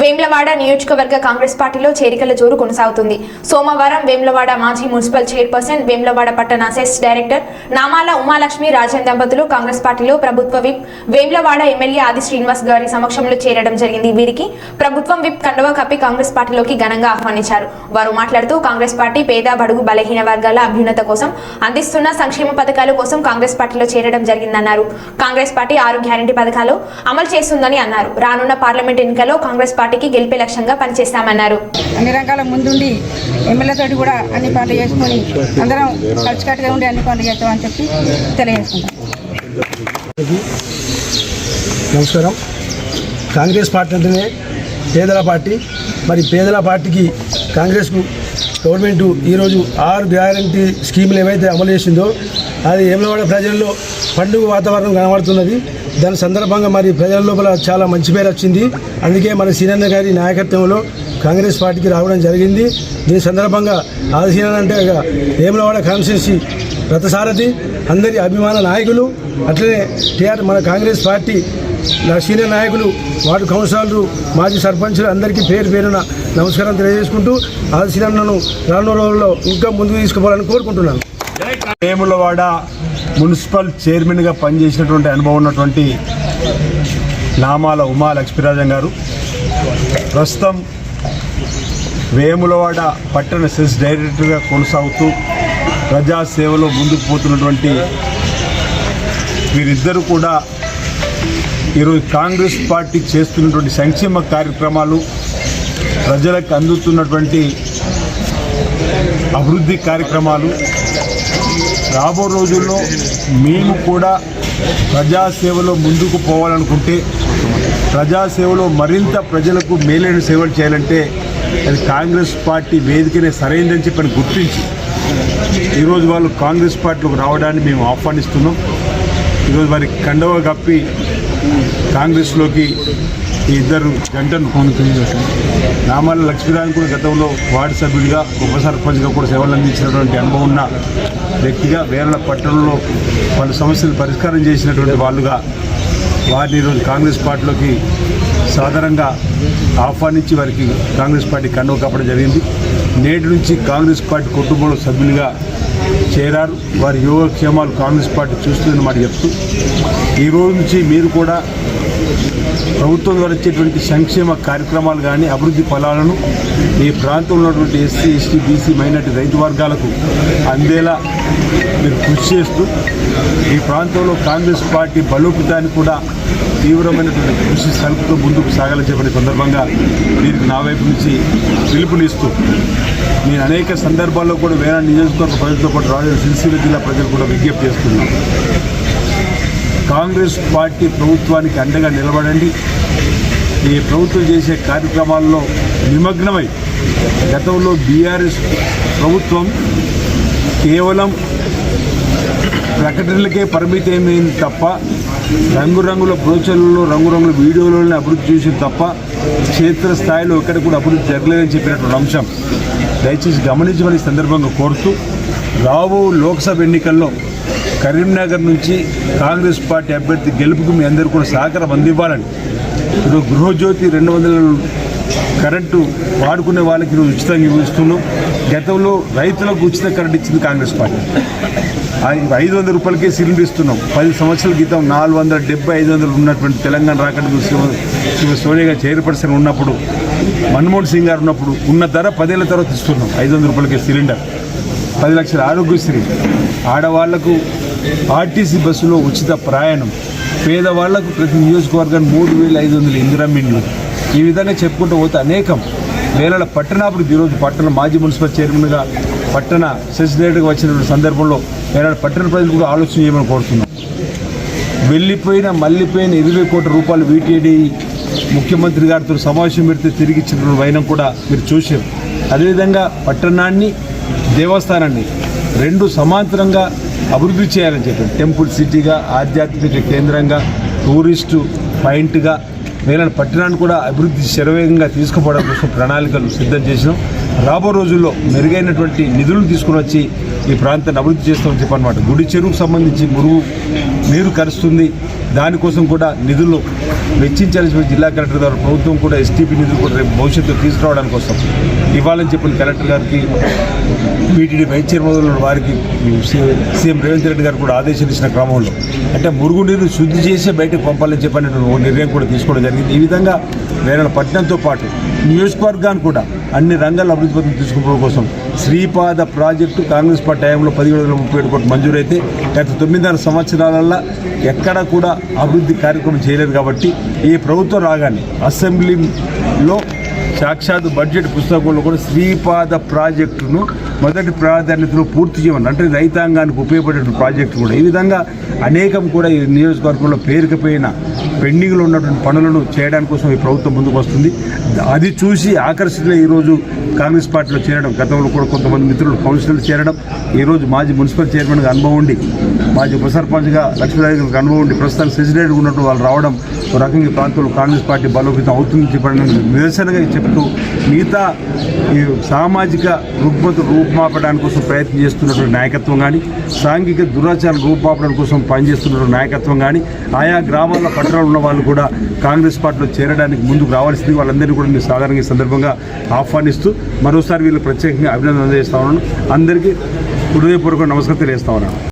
వేమ్లవాడ నియోజకవర్గ కాంగ్రెస్ పార్టీలో చేరికల జోరు కొనసాగుతుంది. సోమవారం వేమ్లవాడ మాజీ మున్సిపల్ చైర్పర్సన్ వేమ్లవాడ పట్టణ సెస్ డైరెక్టర్ నామాల ఉమాలక్ష్మి రాజన్ దంపతులు కాంగ్రెస్ పార్టీలో ప్రభుత్వ విప్ వేమ్లవాడ ఎమ్మెల్యే ఆది శ్రీనివాస్ గారి సమక్షంలో చేరడం జరిగింది. వీరికి ప్రభుత్వం విప్ కండవ కప్పి కాంగ్రెస్ పార్టీలోకి ఘనంగా ఆహ్వానించారు. వారు మాట్లాడుతూ కాంగ్రెస్ పార్టీ పేద బడుగు బలహీన వర్గాల అభ్యున్నత కోసం అందిస్తున్న సంక్షేమ పథకాల కోసం కాంగ్రెస్ పార్టీలో చేరడం జరిగిందన్నారు. కాంగ్రెస్ పార్టీ ఆరు గ్యారంటీ పథకాలు అమలు చేస్తుందని అన్నారు. రానున్న పార్లమెంట్ ఎన్నికల్లో కాంగ్రెస్ పార్టీ పార్టీకి గెలిపే లక్ష్యంగా పనిచేస్తామన్నారు. అన్ని రంగాల ముందుండి ఎమ్మెల్యేతోటి కూడా అన్ని పనులు చేసుకొని అందరం కలిసికట్టుగా ఉండి అన్ని పనులు చేస్తామని చెప్పి తెలియజేసుకుంటాం. నమస్కారం. కాంగ్రెస్ పార్టీ అంటేనే పేదల పార్టీ. మరి పేదల పార్టీకి కాంగ్రెస్కు గవర్నమెంట్ ఈరోజు ఆరు గ్యారంటీ స్కీములు ఏవైతే అమలు చేసిందో అది ఏమలవాడ ప్రజల్లో పండుగ వాతావరణం కనబడుతున్నది. దాని సందర్భంగా మరి ప్రజల లోపల చాలా మంచి పేరు వచ్చింది. అందుకే మన సీనన్న గారి నాయకత్వంలో కాంగ్రెస్ పార్టీకి రావడం జరిగింది. దీని సందర్భంగా ఆదిశీనన్న అంటే ఇక వేములవాడ కాన్స్టిట్యున్సీ రథసారథి అందరి అభిమాన నాయకులు అట్లనే టీఆర్ మన కాంగ్రెస్ పార్టీ నా సీనియర్ నాయకులు వార్డు కౌన్సిలర్లు మాజీ సర్పంచులు అందరికీ పేరు పేరున నమస్కారం తెలియజేసుకుంటూ ఆదిశీనన్నను రానున్న రోజుల్లో ఇంకా ముందుకు తీసుకుపోవాలని కోరుకుంటున్నాను. వేములవాడ మున్సిపల్ చైర్మన్గా పనిచేసినటువంటి అనుభవం ఉన్నటువంటి నామాల ఉమా లక్ష్మీరాజన్ గారు. ప్రస్తుతం వేములవాడ పట్టణ సెస్ డైరెక్టర్గా కొనసాగుతూ ప్రజాసేవలో ముందుకు పోతున్నటువంటి వీరిద్దరూ కూడా ఈరోజు కాంగ్రెస్ పార్టీ చేస్తున్నటువంటి సంక్షేమ కార్యక్రమాలు ప్రజలకు అందుతున్నటువంటి అభివృద్ధి కార్యక్రమాలు రాబో రోజుల్లో మేము కూడా ప్రజాసేవలో ముందుకు పోవాలనుకుంటే ప్రజాసేవలో మరింత ప్రజలకు మేలైన సేవలు చేయాలంటే అది కాంగ్రెస్ పార్టీ వేదికనే సరైందని చెప్పని గుర్తించి ఈరోజు వాళ్ళు కాంగ్రెస్ పార్టీలోకి రావడాన్ని మేము ఆహ్వానిస్తున్నాం. ఈరోజు వారికి కండవ కప్పి కాంగ్రెస్లోకి ఈ ఇద్దరు జంటను నామాల లక్ష్మీరాయన్ కూడా గతంలో వార్డు సభ్యుడిగా ఉప సర్పంచ్గా కూడా సేవలు అందించినటువంటి అనుభవం ఉన్న వ్యక్తిగా వేరల పట్టణంలో పలు సమస్యలు పరిష్కారం చేసినటువంటి వాళ్ళుగా వారిని ఈరోజు కాంగ్రెస్ పార్టీలోకి సాధారణంగా ఆహ్వానించి వారికి కాంగ్రెస్ పార్టీ కండువ కప్పడం జరిగింది. నేటి నుంచి కాంగ్రెస్ పార్టీ కుటుంబంలో సభ్యులుగా చేరారు. వారి యోగక్షేమాలు కాంగ్రెస్ పార్టీ చూస్తుందని మాట చెప్తూ ఈ రోజు నుంచి మీరు కూడా ప్రభుత్వం ద్వారా వచ్చేటువంటి సంక్షేమ కార్యక్రమాలు కానీ అభివృద్ధి ఫలాలను ఈ ప్రాంతంలో ఉన్నటువంటి ఎస్సీ ఎస్టీ బీసీ మైనార్టీ రైతు వర్గాలకు అందేలా మీరు కృషి చేస్తూ ఈ ప్రాంతంలో కాంగ్రెస్ పార్టీ బలోపేతానికి కూడా తీవ్రమైనటువంటి కృషి సలుపుతో ముందుకు సాగాలని చెప్పిన సందర్భంగా దీనికి నా వైపు నుంచి పిలుపునిస్తూ నేను అనేక సందర్భాల్లో కూడా వేరే నియోజకవర్గ ప్రజలతో పాటు రాజు సిరిసిల్ల జిల్లా ప్రజలు కూడా విజ్ఞప్తి చేస్తున్నాను. కాంగ్రెస్ పార్టీ ప్రభుత్వానికి అండగా నిలబడండి. ఈ ప్రభుత్వం చేసే కార్యక్రమాల్లో నిమగ్నమై గతంలో బీఆర్ఎస్ ప్రభుత్వం కేవలం ప్రకటనలకే పరిమితమైంది తప్ప రంగురంగుల బ్రోచర్లలో రంగురంగుల వీడియోలోనే అభివృద్ధి చేసింది తప్ప క్షేత్రస్థాయిలో ఎక్కడ కూడా అభివృద్ధి జరగలేదని చెప్పినటువంటి అంశం. దయచేసి గమనించమని సందర్భంగా కోరుతూ రాబో లోక్సభ ఎన్నికల్లో కరీంనగర్ నుంచి కాంగ్రెస్ పార్టీ అభ్యర్థి గెలుపుకు మీ అందరూ కూడా సహకారం అందివ్వాలని. ఇప్పుడు గృహజ్యోతి రెండు వందల కరెంటు వాడుకునే వాళ్ళకి ఈరోజు ఉచితంగా ఇస్తున్నాం. గతంలో రైతులకు ఉచిత కరెంట్ ఇచ్చింది కాంగ్రెస్ పార్టీ. ఐదు వందల రూపాయలకే సిలిండర్ ఇస్తున్నాం. పది సంవత్సరాల క్రితం నాలుగు వందల డెబ్బై ఐదు వందలు ఉన్నటువంటి తెలంగాణ రాకడానికి శ్రీమతి సోనియా చైర్పర్సన్ ఉన్నప్పుడు మన్మోహన్ సింగ్ గారు ఉన్నప్పుడు ఉన్న ధర పదేళ్ళ తర్వాత ఇస్తున్నాం. ఐదు వందల రూపాయలకే సిలిండర్. పది లక్షల ఆరోగ్యశ్రీ. ఆడవాళ్ళకు ఆర్టీసీ బస్సులో ఉచిత ప్రయాణం. పేదవాళ్ళకు ప్రతి నియోజకవర్గానికి మూడు వేల ఐదు వందల ఇందిరమ్మిండ్లు ఈ విధంగా చెప్పుకుంటూ పోతే అనేకం. వేలల పట్టణాభివృద్ధి ఈరోజు పట్టణ మాజీ మున్సిపల్ చైర్మన్గా పట్టణ సెసిడేటర్గా వచ్చినటువంటి సందర్భంలో వేలాడ పట్టణ ప్రజలు కూడా ఆలోచన చేయమని కోరుతున్నాం. వెళ్ళిపోయిన మళ్ళీపోయిన ఇరవై కోట్ల రూపాయలు వీటీడీ ముఖ్యమంత్రి గారితో సమావేశం పెడితే తిరిగి ఇచ్చిన వైనం కూడా మీరు చూశారు. అదేవిధంగా పట్టణాన్ని దేవస్థానాన్ని రెండు సమాంతరంగా అభివృద్ధి చేయాలని చెప్పారు టెంపుల్ సిటీగా ఆధ్యాత్మిక కేంద్రంగా టూరిస్టు పాయింట్గా వేల పట్టణాన్ని కూడా అభివృద్ధి శరవేగంగా తీసుకుపోవడం కోసం ప్రణాళికలు సిద్ధం చేసినాం. రాబో రోజుల్లో మెరుగైనటువంటి నిధులను తీసుకుని వచ్చి ఈ ప్రాంతాన్ని అభివృద్ధి చేస్తామని చెప్పనమాట గుడి చెరువుకు సంబంధించి మురుగు నీరు కరుస్తుంది. దానికోసం కూడా నిధులు వెచ్చించాల్సిన జిల్లా కలెక్టర్ గారు ప్రభుత్వం కూడా ఎస్టీపీ నిధులు కూడా రేపు భవిష్యత్తులో తీసుకురావడానికి కోసం ఇవ్వాలని చెప్పిన కలెక్టర్ గారికి వీటిని వైస్ చైర్మన్ వారికి సీఎం రేవంత్ రెడ్డి గారు కూడా ఆదేశాలు ఇచ్చిన క్రమంలో. అంటే మురుగునీరు శుద్ధి చేసే బయటకు పంపాలని చెప్పని నిర్ణయం కూడా తీసుకోవడం జరిగింది. ఈ విధంగా వేరే పట్టణంతో పాటు నియోజకవర్గాన్ని కూడా అన్ని రంగాల అభివృద్ధి పథకం తీసుకోవడం కోసం శ్రీపాద ప్రాజెక్టు కాంగ్రెస్ పార్టీ టైంలో పదిహేడు వందల ముప్పై ఏడు కోట్లు మంజూరైతే గత తొమ్మిదిన్నర సంవత్సరాలలో ఎక్కడా కూడా అభివృద్ధి కార్యక్రమం చేయలేదు కాబట్టి ఈ ప్రభుత్వం రాగానే అసెంబ్లీలో సాక్షాత్ బడ్జెట్ పుస్తకంలో కూడా శ్రీపాద ప్రాజెక్టును మొదటి ప్రాధాన్యతలో పూర్తి చేయమని అంటే రైతాంగానికి ఉపయోగపడే ప్రాజెక్టు కూడా. ఈ విధంగా అనేకం కూడా ఈ నియోజకవర్గంలో పేరుకుపోయిన పెండింగ్లో ఉన్నటువంటి పనులను చేయడానికి కోసం ఈ ప్రభుత్వం ముందుకు వస్తుంది. అది చూసి ఆకర్షితులే ఈరోజు కాంగ్రెస్ పార్టీలో చేరడం గతంలో కూడా కొంతమంది మిత్రులు కౌన్సిలర్లు చేరడం ఈరోజు మాజీ మున్సిపల్ చైర్మన్గా అనుభవం ఉండి మాజీ ఉప సర్పంచ్గా లక్ష్మీరాజు అనుభవం ఉండి ప్రస్తుతానికి ప్రెసిడెంట్గా ఉన్నట్టు వాళ్ళు రావడం ఒక రకంగా ఈ ప్రాంతంలో కాంగ్రెస్ పార్టీ బలోపేతం అవుతుందని చెప్పడం నిరసనగా చెప్తూ మిగతా ఈ సామాజిక రుగ్మత రూపుమాపడానికి కోసం ప్రయత్నం చేస్తున్నటువంటి నాయకత్వం కానీ సాంఘిక దురాచారం రూపుమాపడం కోసం పనిచేస్తున్నటువంటి నాయకత్వం కానీ ఆయా గ్రామాల్లో పట్టణాలు ఉన్న వాళ్ళు కూడా కాంగ్రెస్ పార్టీలో చేరడానికి ముందుకు రావాల్సింది వాళ్ళందరినీ కూడా నేను సాధారణంగా సందర్భంగా ఆహ్వానిస్తూ మరోసారి వీళ్ళు ప్రత్యేకంగా అభినందన అందజేస్తా ఉన్నాను. అందరికీ హృదయపూర్వక నమస్కారం తెలియజేస్తా ఉన్నాను.